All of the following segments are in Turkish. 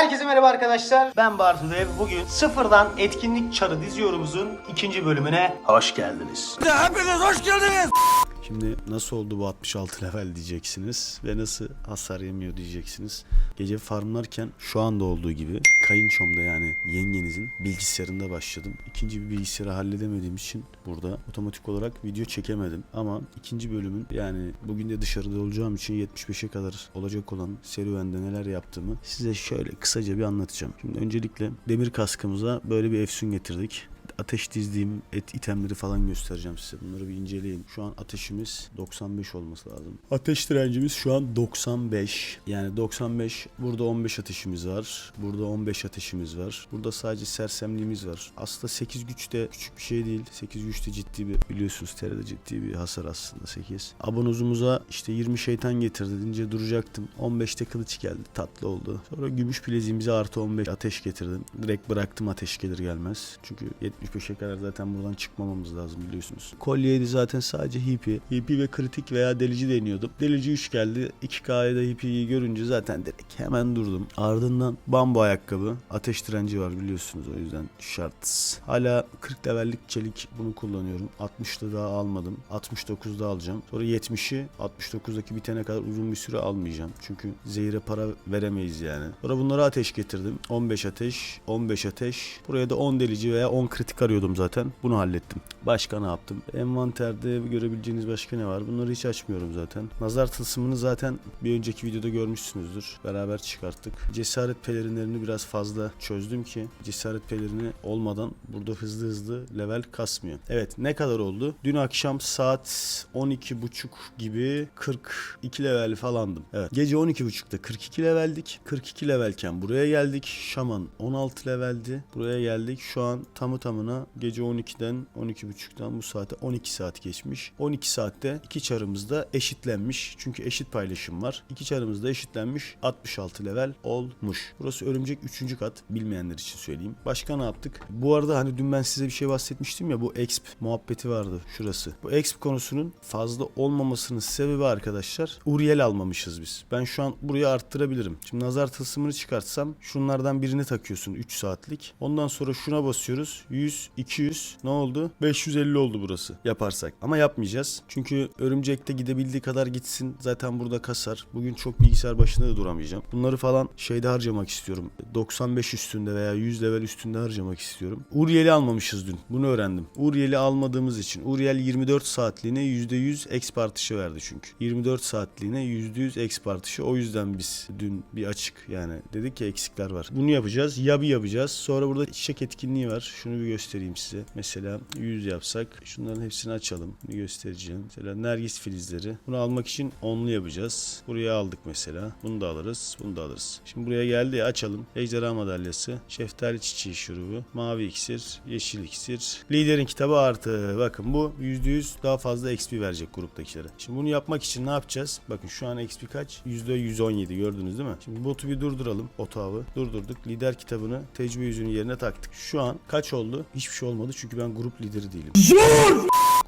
Herkese merhaba arkadaşlar. Ben Bartu Dev. Bugün sıfırdan etkinlik çarı diziyorumuzun ikinci bölümüne hoş geldiniz. Şimdi nasıl oldu bu 66 level diyeceksiniz ve nasıl hasar yemiyor diyeceksiniz. Gece farmlarken şu anda olduğu gibi kayınçomda yani yengenizin bilgisayarında başladım. İkinci bir bilgisayarı halledemediğim için burada otomatik olarak video çekemedim. Ama ikinci bölümün yani bugün de dışarıda olacağım için 75'e kadar olacak olan serüvende neler yaptığımı size şöyle kısaca bir anlatacağım. Şimdi öncelikle demir kaskımıza böyle bir efsun getirdik ateş dizdiğim et itemleri falan göstereceğim size. Bunları bir inceleyin. Şu an ateşimiz 95 olması lazım. Ateş direncimiz şu an 95. Yani 95. Burada 15 ateşimiz var. Burada 15 ateşimiz var. Burada sadece sersemliğimiz var. Aslında 8 güç de küçük bir şey değil. 8 güç de ciddi bir biliyorsunuz TR'de ciddi bir hasar aslında 8. Abonozumuza işte 20 şeytan getirdi deyince duracaktım. 15'te kılıç geldi. Tatlı oldu. Sonra gümüş bileziğimize artı 15 ateş getirdim. Direkt bıraktım ateş gelir gelmez. Çünkü 75'e kadar zaten buradan çıkmamamız lazım biliyorsunuz. Kolyeydi zaten sadece hipi. Hipi ve kritik veya delici deniyordum. Delici 3 geldi. 2K'da hipiyi görünce zaten direkt hemen durdum. Ardından bambu ayakkabı. Ateş direnci var biliyorsunuz o yüzden şart. Hala 40 levellik çelik bunu kullanıyorum. 60'da daha almadım. 69'da alacağım. Sonra 70'i 69'daki bitene kadar uzun bir süre almayacağım. Çünkü zehire para veremeyiz yani. Sonra bunlara ateş getirdim. 15 ateş, 15 ateş. Buraya da 10 delici veya 10 kritik arıyordum zaten. Bunu hallettim. Başka ne yaptım? Envanterde görebileceğiniz başka ne var? Bunları hiç açmıyorum zaten. Nazar tılsımını zaten bir önceki videoda görmüşsünüzdür. Beraber çıkarttık. Cesaret pelerinlerini biraz fazla çözdüm ki cesaret pelerini olmadan burada hızlı hızlı level kasmıyor. Evet ne kadar oldu? Dün akşam saat 12.30 gibi 42 level falandım. Evet gece 12.30'da 42 leveldik. 42 levelken buraya geldik. Şaman 16 leveldi. Buraya geldik. Şu an tamı tamına gece 12'den 12.30'dan bu saate 12 saat geçmiş. 12 saatte iki çarımız da eşitlenmiş. Çünkü eşit paylaşım var. İki çarımız da eşitlenmiş. 66 level olmuş. Burası örümcek 3. kat. Bilmeyenler için söyleyeyim. Başka ne yaptık? Bu arada hani dün ben size bir şey bahsetmiştim ya bu exp muhabbeti vardı şurası. Bu exp konusunun fazla olmamasının sebebi arkadaşlar Uriel almamışız biz. Ben şu an burayı arttırabilirim. Şimdi nazar tılsımını çıkartsam şunlardan birini takıyorsun 3 saatlik. Ondan sonra şuna basıyoruz. 100, 200 ne oldu? 550 oldu burası yaparsak. Ama yapmayacağız. Çünkü örümcekte gidebildiği kadar gitsin. Zaten burada kasar. Bugün çok bilgisayar başında da duramayacağım. Bunları falan şeyde harcamak istiyorum. 95 üstünde veya 100 level üstünde harcamak istiyorum. Uriel'i almamışız dün. Bunu öğrendim. Uriel'i almadığımız için. Uriel 24 saatliğine %100 exp artışı verdi çünkü. 24 saatliğine %100 exp artışı. O yüzden biz dün bir açık yani dedik ki eksikler var. Bunu yapacağız. Yabi yapacağız. Sonra burada çiçek etkinliği var. Şunu bir göstereyim size. Mesela 100 yapsak şunların hepsini açalım. Bir göstereceğim. Mesela nergis filizleri. Bunu almak için onlu yapacağız. Buraya aldık mesela. Bunu da alırız. Bunu da alırız. Şimdi buraya geldi açalım. Ejderha madalyası. Şeftali çiçeği şurubu. Mavi iksir. Yeşil iksir. Liderin kitabı artı. Bakın bu %100 daha fazla XP verecek gruptakilere. Şimdi bunu yapmak için ne yapacağız? Bakın şu an XP kaç? %117 gördünüz değil mi? Şimdi botu bir durduralım. Otağımı durdurduk. Lider kitabını tecrübe yüzünün yerine taktık. Şu an kaç oldu? Hiçbir şey olmadı çünkü ben grup lideri değilim.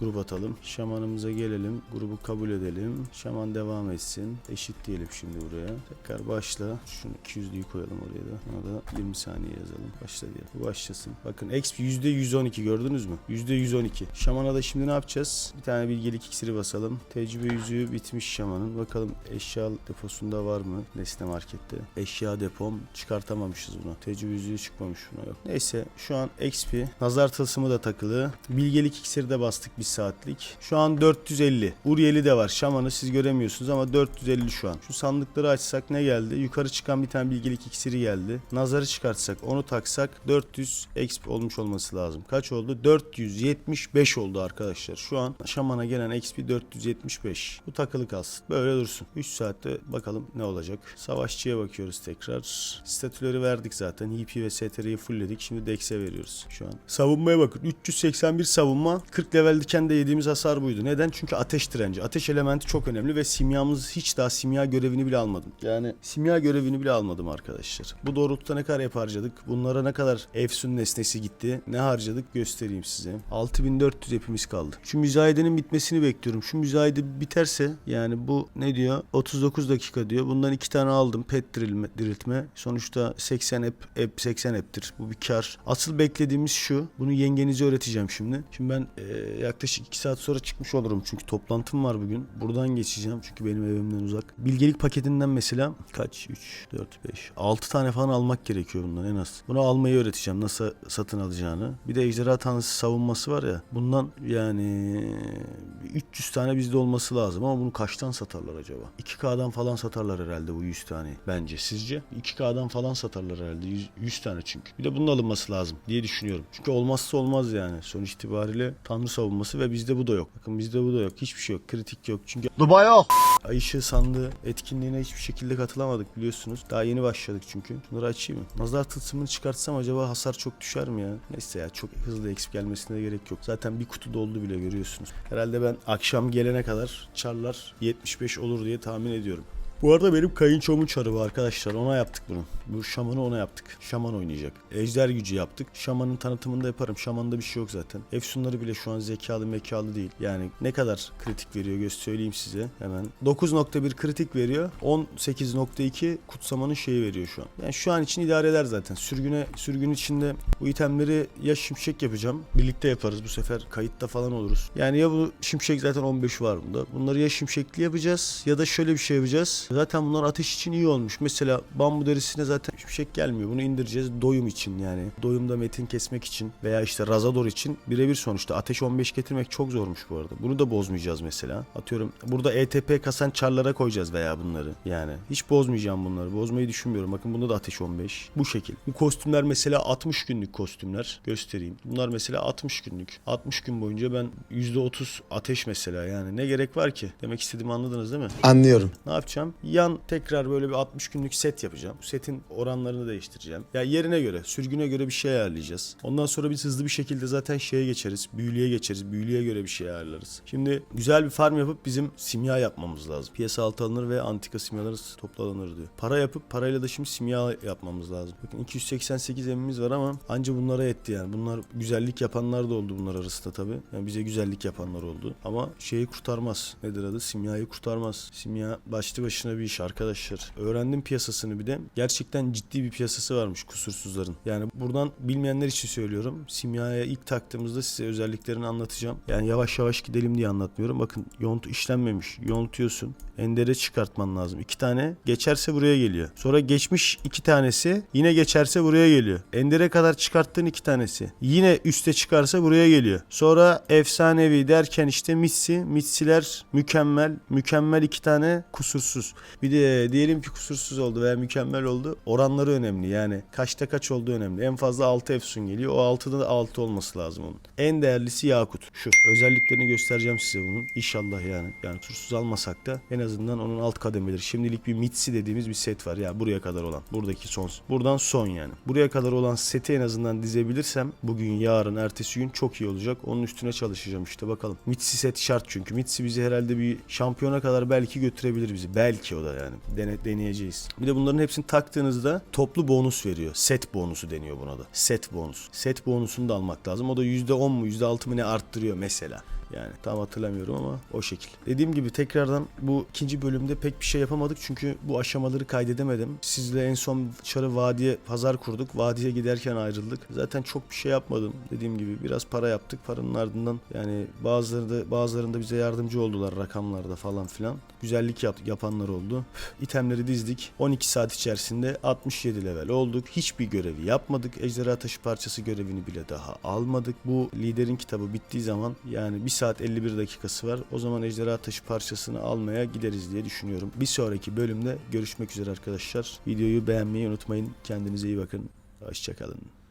Grup atalım. Şamanımıza gelelim. Grubu kabul edelim. Şaman devam etsin. Eşit diyelim şimdi buraya. Tekrar başla. Şunu 200'lüyü koyalım oraya da. Ona da 20 saniye yazalım. Başla diye. Bu başlasın. Bakın XP %112 gördünüz mü? %112. Şamana da şimdi ne yapacağız? Bir tane bilgelik iksiri basalım. Tecrübe yüzüğü bitmiş şamanın. Bakalım eşya deposunda var mı? Nesne markette. Eşya depom çıkartamamışız bunu. Tecrübe yüzüğü çıkmamış buna yok. Neyse şu an XP. Nazar tılsımı da takılı. Bilgelik iksiri de bastık bir saatlik. Şu an 450. Uriel'i de var. Şamanı siz göremiyorsunuz ama 450 şu an. Şu sandıkları açsak ne geldi? Yukarı çıkan bir tane bilgelik iksiri geldi. Nazarı çıkartsak onu taksak 400 exp olmuş olması lazım. Kaç oldu? 475 oldu arkadaşlar. Şu an şamana gelen XP 475. Bu takılı kalsın. Böyle dursun. 3 saatte bakalım ne olacak. Savaşçıya bakıyoruz tekrar. Statüleri verdik zaten. EP ve STR'yi fullledik. Şimdi Dex'e veriyoruz şu an. Savunmaya bakın. 381 savunma. 40 leveldeyken Başlarken de yediğimiz hasar buydu. Neden? Çünkü ateş direnci. Ateş elementi çok önemli ve simyamız hiç daha simya görevini bile almadım. Yani simya görevini bile almadım arkadaşlar. Bu doğrultuda ne kadar yap harcadık? Bunlara ne kadar Efsun nesnesi gitti? Ne harcadık göstereyim size. 6400 hepimiz kaldı. Şu müzayedenin bitmesini bekliyorum. Şu müzayede biterse yani bu ne diyor? 39 dakika diyor. Bundan iki tane aldım. Pet dirilme, diriltme. Sonuçta 80 ep, ep 80 eptir. Bu bir kar. Asıl beklediğimiz şu. Bunu yengenize öğreteceğim şimdi. Şimdi ben e, yaklaşık 2 saat sonra çıkmış olurum. Çünkü toplantım var bugün. Buradan geçeceğim. Çünkü benim evimden uzak. Bilgelik paketinden mesela kaç? 3, 4, 5, 6 tane falan almak gerekiyor bundan en az. Bunu almayı öğreteceğim. Nasıl satın alacağını. Bir de ejderha tanrısı savunması var ya. Bundan yani 300 tane bizde olması lazım ama bunu kaçtan satarlar acaba? 2K'dan falan satarlar herhalde bu 100 tane bence. Sizce? 2K'dan falan satarlar herhalde 100, 100 tane çünkü. Bir de bunun alınması lazım diye düşünüyorum. Çünkü olmazsa olmaz yani. Sonuç itibariyle tanrı savunması ve bizde bu da yok. Bakın bizde bu da yok. Hiçbir şey yok. Kritik yok. Çünkü Dubai yok. Ay ışığı sandığı etkinliğine hiçbir şekilde katılamadık biliyorsunuz. Daha yeni başladık çünkü. Şunları açayım mı? Nazar tılsımını çıkartsam acaba hasar çok düşer mi ya? Neyse ya çok hızlı eksik gelmesine gerek yok. Zaten bir kutu doldu bile görüyorsunuz. Herhalde ben akşam gelene kadar çarlar 75 olur diye tahmin ediyorum. Bu arada benim kayınçomun çarı var arkadaşlar. Ona yaptık bunu. Bu şamanı ona yaptık. Şaman oynayacak. Ejder gücü yaptık. Şamanın tanıtımını da yaparım. Şamanda bir şey yok zaten. Efsunları bile şu an zekalı mekalı değil. Yani ne kadar kritik veriyor göz söyleyeyim size hemen. 9.1 kritik veriyor. 18.2 kutsamanın şeyi veriyor şu an. Yani şu an için idare eder zaten. Sürgüne sürgün içinde bu itemleri ya şimşek yapacağım. Birlikte yaparız bu sefer kayıtta falan oluruz. Yani ya bu şimşek zaten 15 var bunda. Bunları ya şimşekli yapacağız ya da şöyle bir şey yapacağız. Zaten bunlar ateş için iyi olmuş. Mesela bambu derisine zaten şimşek gelmiyor. Bunu indireceğiz doyum için yani. Doyumda metin kesmek için veya işte razador için birebir sonuçta. Ateş 15 getirmek çok zormuş bu arada. Bunu da bozmayacağız mesela. Atıyorum burada ETP kasan çarlara koyacağız veya bunları. Yani hiç bozmayacağım bunları. Bozmayı düşünmüyorum. Bakın bunda da ateş 15. Bu şekil. Bu kostümler mesela 60 günlük kostümler. Göstereyim. Bunlar mesela 60 günlük. 60 gün boyunca ben %30 ateş mesela yani. Ne gerek var ki? Demek istediğimi anladınız değil mi? Anlıyorum. Ne yapacağım? Yan tekrar böyle bir 60 günlük set yapacağım. Bu setin oranlarını değiştireceğim. Ya yerine göre, sürgüne göre bir şey ayarlayacağız. Ondan sonra biz hızlı bir şekilde zaten şeye geçeriz. Büyülüye geçeriz. Büyülüye göre bir şey ayarlarız. Şimdi güzel bir farm yapıp bizim simya yapmamız lazım. Piyasa altı alınır ve antika simyaları toplu alınır diyor. Para yapıp parayla da şimdi simya yapmamız lazım. Bakın 288 emimiz var ama anca bunlara etti yani. Bunlar güzellik yapanlar da oldu bunlar arasında tabii. Yani bize güzellik yapanlar oldu. Ama şeyi kurtarmaz. Nedir adı? Simyayı kurtarmaz. Simya başlı başına bir iş arkadaşlar. Öğrendim piyasasını bir de. Gerçekten ciddi bir piyasası varmış kusursuzların. Yani buradan bilmeyenler için söylüyorum. Simyaya ilk taktığımızda size özelliklerini anlatacağım. Yani yavaş yavaş gidelim diye anlatmıyorum. Bakın yont işlenmemiş. Yontuyorsun. Endere çıkartman lazım. İki tane geçerse buraya geliyor. Sonra geçmiş iki tanesi yine geçerse buraya geliyor. Endere kadar çıkarttığın iki tanesi. Yine üste çıkarsa buraya geliyor. Sonra efsanevi derken işte mitsi. Mitsiler mükemmel. Mükemmel iki tane kusursuz. Bir de diyelim ki kusursuz oldu veya mükemmel oldu. Oranları önemli. Yani kaçta kaç olduğu önemli. En fazla 6 efsun geliyor. O 6'da da 6 olması lazım onun. En değerlisi Yakut. Şu. Özelliklerini göstereceğim size bunun. İnşallah yani. Yani kusursuz almasak da en azından onun alt kademeleri. Şimdilik bir mitsi dediğimiz bir set var. Ya buraya kadar olan. Buradaki son. Buradan son yani. Buraya kadar olan seti en azından dizebilirsem bugün, yarın, ertesi gün çok iyi olacak. Onun üstüne çalışacağım işte bakalım. Mitsi set şart çünkü. Mitsi bizi herhalde bir şampiyona kadar belki götürebilir bizi. Belki o da yani. Dene, deneyeceğiz. Bir de bunların hepsini taktığınızda toplu bonus veriyor. Set bonusu deniyor buna da. Set bonus. Set bonusunu da almak lazım. O da %10 mu %6 mı ne arttırıyor mesela. Yani tam hatırlamıyorum ama o şekil. Dediğim gibi tekrardan bu ikinci bölümde pek bir şey yapamadık çünkü bu aşamaları kaydedemedim. Sizle en son Çarı Vadiye pazar kurduk. Vadiye giderken ayrıldık. Zaten çok bir şey yapmadım. Dediğim gibi biraz para yaptık. Paranın ardından yani bazıları da bazılarında bize yardımcı oldular rakamlarda falan filan. Güzellik yap, yapanlar oldu. İtemleri dizdik. 12 saat içerisinde 67 level olduk. Hiçbir görevi yapmadık. Ejderha taşı parçası görevini bile daha almadık. Bu liderin kitabı bittiği zaman yani 1 saat 51 dakikası var. O zaman ejderha taşı parçasını almaya gideriz diye düşünüyorum. Bir sonraki bölümde görüşmek üzere arkadaşlar. Videoyu beğenmeyi unutmayın. Kendinize iyi bakın. Hoşçakalın.